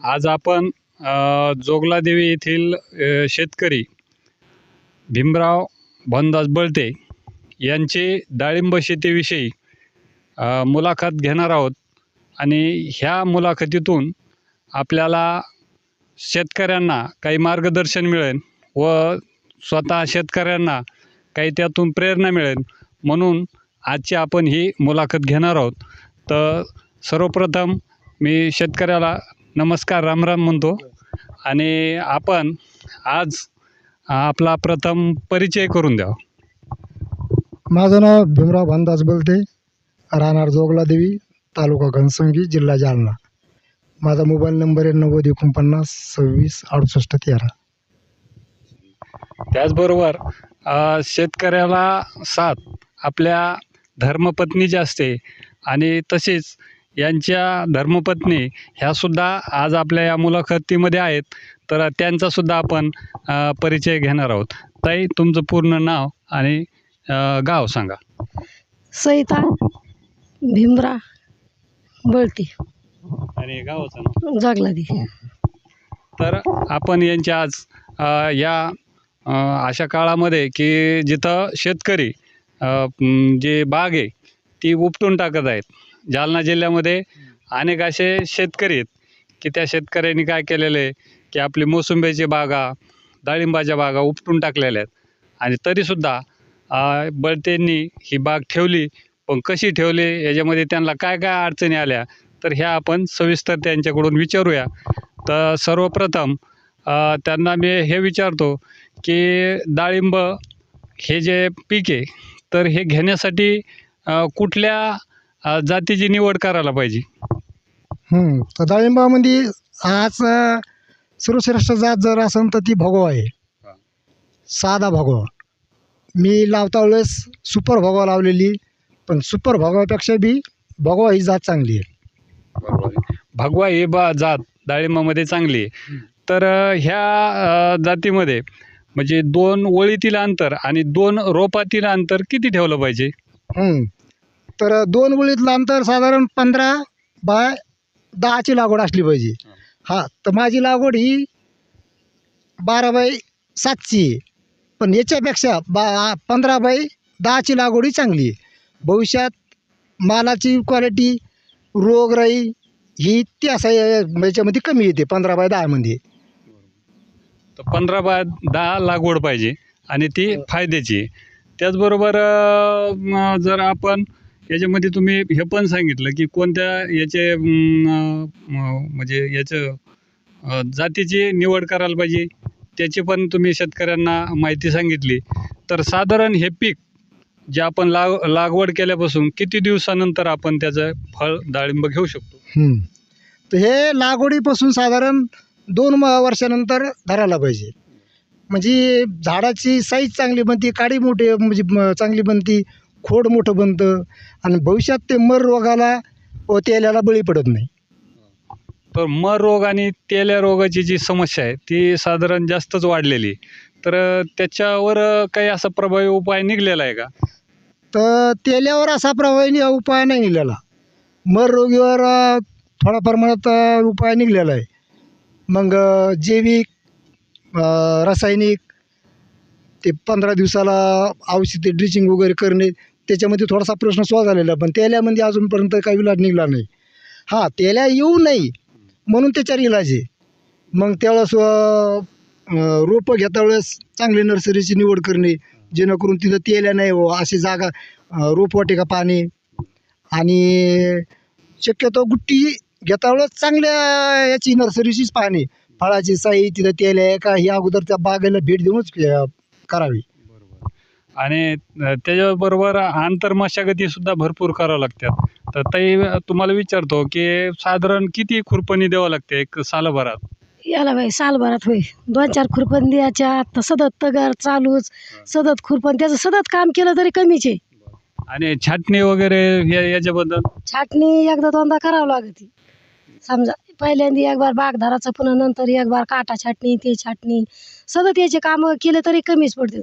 आज आपण जोगलादेवी येथील शेतकरी भीमराव भनदास बळते यांची डाळिंब शेतीविषयी मुलाखत घेणार आहोत. आणि ह्या मुलाखतीतून आपल्याला शेतकऱ्यांना काही मार्गदर्शन मिळेल व स्वतः शेतकऱ्यांना काही त्यातून प्रेरणा मिळेल म्हणून आजची आपण ही मुलाखत घेणार आहोत. तर सर्वप्रथम मी शेतकऱ्याला नमस्कार रामराम म्हणतो. आणि आपण आज आपला प्रथम परिचय करून द्यावा माझं नाव भीमराव भानदास बोलते. राहणार जोगला देवी तालुका घनसंगी जिल्हा जालना. माझा मोबाईल नंबर आहे नव्वद एकोणपन्नास सव्वीस अडुसष्ट तेरा. त्याचबरोबर अ, शेतकऱ्याला साथ आपल्या धर्मपत्नीची असते आणि तसेच यांच्या धर्मपत्नी ह्यासुद्धा आज आपल्या या मुलाखतीमध्ये आहेत. तर त्यांचासुद्धा आपण परिचय घेणार आहोत. ताई तुमचं पूर्ण नाव आणि गाव सांगा. सईता भीमरा बळती. आणि गावाचं नाव? जागला दी तर आपण यांच्या आज अ, या अ, अशा काळामध्ये की जिथं शेतकरी अ, म, जे बाग आहे ती उपटून टाकत आहेत. जालना जिल्ह्यामध्ये अनेक असे शेतकरी आहेत की त्या शेतकऱ्यांनी काय केलेलं आहे की आपली मोसंबीची बागा डाळिंबाच्या बागा उपटून टाकलेल्या आहेत. आणि तरीसुद्धा बळतेंनी ही बाग ठेवली पण कशी ठेवली याच्यामध्ये त्यांना काय काय अडचणी आल्या तर ह्या आपण सविस्तर त्यांच्याकडून विचारूया. तर सर्वप्रथम त्यांना मी हे विचारतो की डाळिंब हे जे पीक आहे तर हे घेण्यासाठी कुठल्या अ, जातीची निवड करायला पाहिजे. तर डाळिंबामध्ये आज अं, सर्वश्रेष्ठ जात जर असेल तर ती भगवा आहे. हा. साधा भगवा. मी लावता वेळेस सुपर भगवा लावलेली पण सुपर भगवापेक्षा बी भगवा ही जात चांगली आहे. भगवा ही बा जात डाळिंबामध्ये चांगली आहे. तर अ, ह्या अ, जातीमध्ये म्हणजे दोन ओळीतील अंतर आणि दोन रोपातील अंतर किती ठेवलं पाहिजे. तर दोन ओळीतलं अंतर साधारण पंधरा बाय दहाची लागवड असली पाहिजे. हा. तर माझी लागवड ही बारा बाय सातची आहे. पण याच्यापेक्षा बा पंधरा बाय दहाची लागवड ही चांगली आहे. भविष्यात मालाची क्वालिटी रोगराई ही त्या सा याच्यामध्ये कमी येते पंधरा बाय दहामध्ये. तर पंधरा बाय दहा लागवड पाहिजे आणि ती फायद्याची आहे. त्याचबरोबर जर आपण याच्यामध्ये तुम्ही हे पण सांगितलं की कोणत्या याचे म्हणजे याचं जातीची निवड करायला पाहिजे त्याची पण तुम्ही शेतकऱ्यांना माहिती सांगितली. तर साधारण हे पीक जे आपण लाग लागवड केल्यापासून किती दिवसानंतर आपण त्याचं फळ डाळिंब घेऊ शकतो? तर हे लागवडीपासून साधारण दोन वर्षानंतर धरायला पाहिजे. म्हणजे झाडाची साईज चांगली बनती काडी मोठी म्हणजे चांगली बनती खोड मोठं बनतं आणि भविष्यात ते मर रोगाला व तेल्याला बळी पडत नाही. तर मर रोग आणि तेल्या रोगाची जी समस्या आहे ती साधारण जास्तच वाढलेली. तर त्याच्यावर काही असा प्रभावी उपाय निघलेला आहे का? तर तेल्यावर असा प्रभावी उपाय नाही निघाला. मर रोगीवर अ, थोडा प्रमाणात उपाय निघलेला आहे. मग जैविक रासायनिक ते पंधरा दिवसाला औषधी ड्रिचिंग वगैरे करणे त्याच्यामध्ये थोडासा प्रश्न सॉल्व झालेला पण तेल्यामध्ये अजूनपर्यंत काही इलाज निघला नाही. हां तेल्या येऊ नाही म्हणून त्याच्यावर इलाज आहे. मग त्यावेळेस रोपं घेता वेळेस चांगली नर्सरीची निवड करणे जेणेकरून तिथं तेल्या नाही हो अशी जागा रोपवाटिका पाणी. आणि शक्यतो गुट्टी घेता वेळेस चांगल्या याची नर्सरीचीच पाहणे. फळाची साई तिथं तेल आहे का ही अगोदर त्या बागेला भेट देऊनच करावी. आणि त्याच्याबरोबर आंतर मशागती सुद्धा भरपूर करावं लागतात. तर ताई तुम्हाला विचारतो की साधारण किती खुरपणी द्यावं लागते एक सालभरात? याला बाई सालभरात होय. दोन चार खुरपण द्यायच्या तर सतत तगार चालूच सतत खुरपण त्याचं सतत काम केलं तरी कमीच आहे. आणि छाटणी वगैरे या याच्याबद्दल? छाटणी एकदा दोनदा करावं लागते समजा पहिल्यांदा एक बार बाग धराचं पुन्हा नंतर एक बार काटा छाटणी ते छाटणी सतत याचे कामं केले तरी कमीच पडते.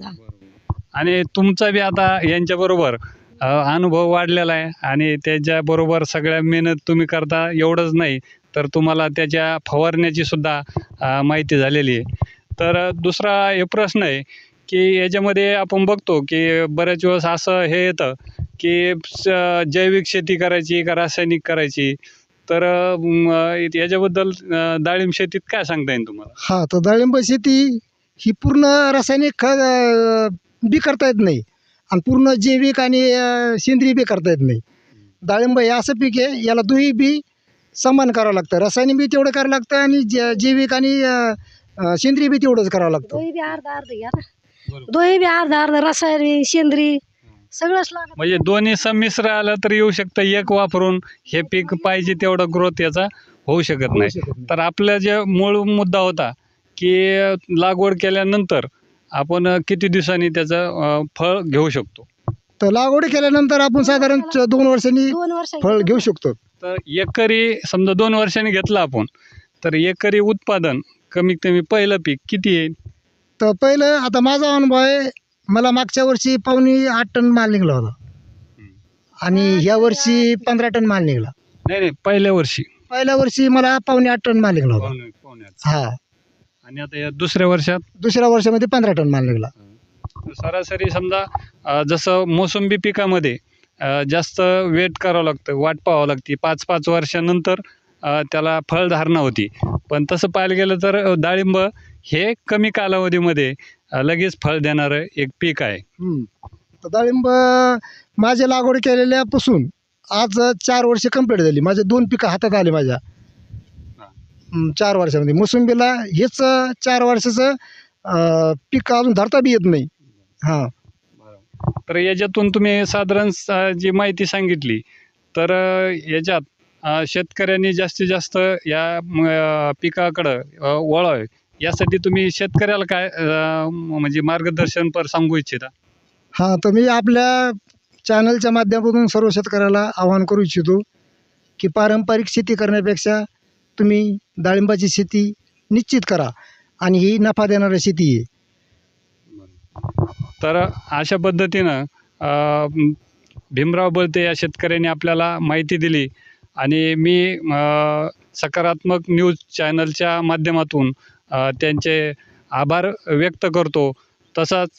आणि तुमचा बी आता यांच्याबरोबर अनुभव वाढलेला आहे आणि त्याच्याबरोबर सगळ्या मेहनत तुम्ही करता एवढंच नाही तर तुम्हाला त्याच्या फवारण्याची सुद्धा माहिती झालेली आहे. तर दुसरा हे प्रश्न आहे की याच्यामध्ये आपण बघतो की बऱ्याच वेळेस असं हे येतं की स- जैविक शेती करायची का रासायनिक करायची? तर याच्याबद्दल डाळिंब शेतीत काय सांगता येईल तुम्हाला? हा तर डाळिंब शेती ही पूर्ण रासायनिक खत बी करता येत नाही. आणि पूर्ण जैविक आणि सेंद्रिय बी करता येत नाही. डाळिंब हे असं पीक आहे याला दोन्ही बी समान करावं लागतं. रासायनिक बी तेवढं करावं लागतं आणि जै- जैविक आणि अं, सेंद्रिय बी तेवढंच करावं लागतं. दोही बी अर्धा अर्ध घ्या ना. बरोबर. दोही बी अर्धा अर्ध रसायन सेंद्री सगळंच लागत. म्हणजे दोन्ही संमिश्र आलं तर येऊ शकतं एक वापरून हे पीक पाहिजे तेवढं ग्रोथ याचा होऊ शकत होऊ नाही. शकत नाही. तर आपला जे मूळ मुद्दा होता की लागवड केल्यानंतर आपण किती दिवसांनी त्याचं फळ घेऊ शकतो? तर लागवड केल्यानंतर आपण साधारण च- दोन वर्षांनी दोन वर्ष फळ घेऊ शकतो. तर एकरी समजा दोन वर्षांनी घेतलं आपण तर एकरी उत्पादन कमीत कमी पहिलं पीक किती येईल? तर पहिलं आता माझा अनुभव आहे मला मागच्या वर्षी पावणे आठ टन माल निघाला होता. आणि ह्या वर्षी पंधरा टन माल निघाला. नाही नाही पहिल्या वर्षी. पहिल्या वर्षी मला पावणे आठ टन माल निघाला होता. हा. आणि आता या दुसऱ्या वर्षात? दुसऱ्या वर्षामध्ये पंधरा टन माल निघाला. सरासरी समजा अ, जसं मोसंबी पिकामध्ये अ, जास्त वेट करावं लागतं वाट पाहावं लागते. पाच पाच वर्षानंतर अ, त्याला फळधारणा होती. पण तसं पाहायला गेलं तर अ, डाळिंब हे कमी कालावधीमध्ये अ, लगेच फळ देणारं एक पीक आहे. हम्म. तर डाळिंब माझ्या लागवड केलेल्यापासून आज चार वर्ष कंप्लीट झाली. माझे दोन पिकं हातात आले माझ्या. चार वर्षामध्ये. मोसंबीला हेच चार वर्षाचं पीक अजून धरता बी येत नाही. हां. तर याच्यातून तुम्ही साधारण जी माहिती सांगितली तर याच्यात शेतकऱ्यांनी जास्तीत जास्त या पिकाकडं वळावे. यासाठी तुम्ही शेतकऱ्याला काय म्हणजे मार्गदर्शन पर सांगू इच्छिता? हां तर मी आपल्या चॅनलच्या माध्यमातून सर्व शेतकऱ्याला आवाहन करू इच्छितो की पारंपरिक शेती करण्यापेक्षा तुम्ही डाळिंबाची शेती निश्चित करा आणि ही नफा देणारी शेती आहे. तर अशा पद्धतीनं भीमराव बलते या शेतकऱ्यांनी आपल्याला माहिती दिली आणि मी सकारात्मक न्यूज चॅनलच्या माध्यमातून त्यांचे आभार व्यक्त करतो. तसंच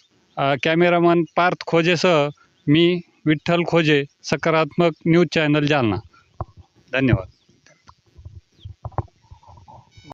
कॅमेरामन पार्थ खोजेसह मी विठ्ठल खोजे सकारात्मक न्यूज चॅनल जालना. धन्यवाद.